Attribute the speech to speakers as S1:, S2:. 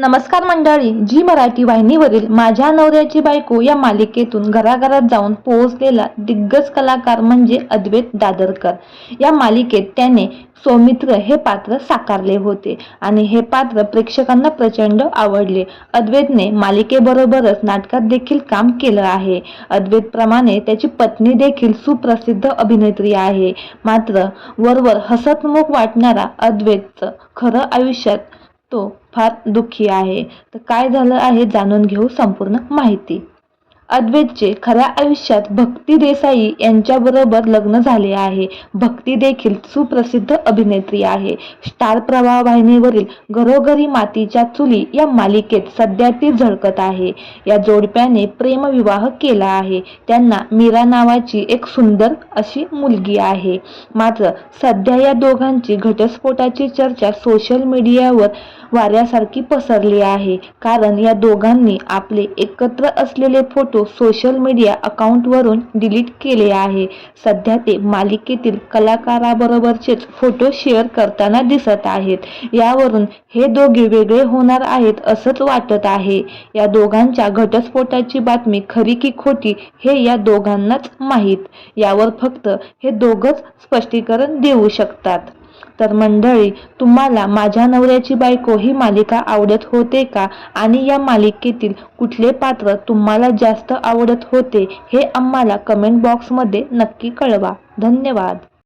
S1: नमस्कार मंडळी जी मराठी वाहिनीवरील माझ्या नवऱ्याची बायको या मालिकेतून घराघरात जाऊन पोहोचलेला दिग्गज कलाकार म्हणजे अद्वैत दादरकर. या मालिकेत त्याने सौमित्र हे पात्र साकारले होते आणि हे पात्र प्रेक्षकांना प्रचंड आवडले. अद्वैतने मालिकेबरोबरच नाटकात देखील काम केलं आहे. अद्वैतप्रमाणे त्याची पत्नी देखील सुप्रसिद्ध अभिनेत्री आहे. मात्र वरवर हसतमुख वाटणारा अद्वैतचं खरं आयुष्यात तो फार दुःखी आहे. तर काय झालं आहे जाणून घेऊ संपूर्ण माहिती. अद्वैतचे खऱ्या आयुष्यात भक्ती देसाई यांच्याबरोबर लग्न झाले आहे. भक्ती देखील सुप्रसिद्ध अभिनेत्री आहे. स्टार प्रवाह वाहिनीवरील घरोघरी मातीच्या चुली या मालिकेत सध्या ती झळकत आहे. या जोडप्याने प्रेमविवाह केला आहे. त्यांना मीरा नावाची एक सुंदर अशी मुलगी आहे. मात्र सध्या या दोघांची घटस्फोटाची चर्चा सोशल मीडियावर वाऱ्यासारखी पसरली आहे. कारण या दोघांनी आपले एकत्र असलेले फोटो सोशल मीडिया अकाउंटवरून डिलीट केले आहे. सध्या ते मालिकेतील कलाकाराबरोबरचेच फोटो शेअर करताना दिसत आहेत. यावरून हे दोघे वेगळे होणार आहेत असंच वाटत आहे. या दोघांच्या घटस्फोटाची बातमी खरी की खोटी हे या दोघांनाच माहीत. यावर फक्त हे दोघंच स्पष्टीकरण देऊ शकतात. तर मंडळी तुम्हाला माझ्या नवऱ्याची बायको ही मालिका आवडत होते का? आणि या मालिकेतील कुठले पात्र तुम्हाला जास्त आवडत होते हे आम्हाला कमेंट बॉक्समध्ये नक्की कळवा. धन्यवाद.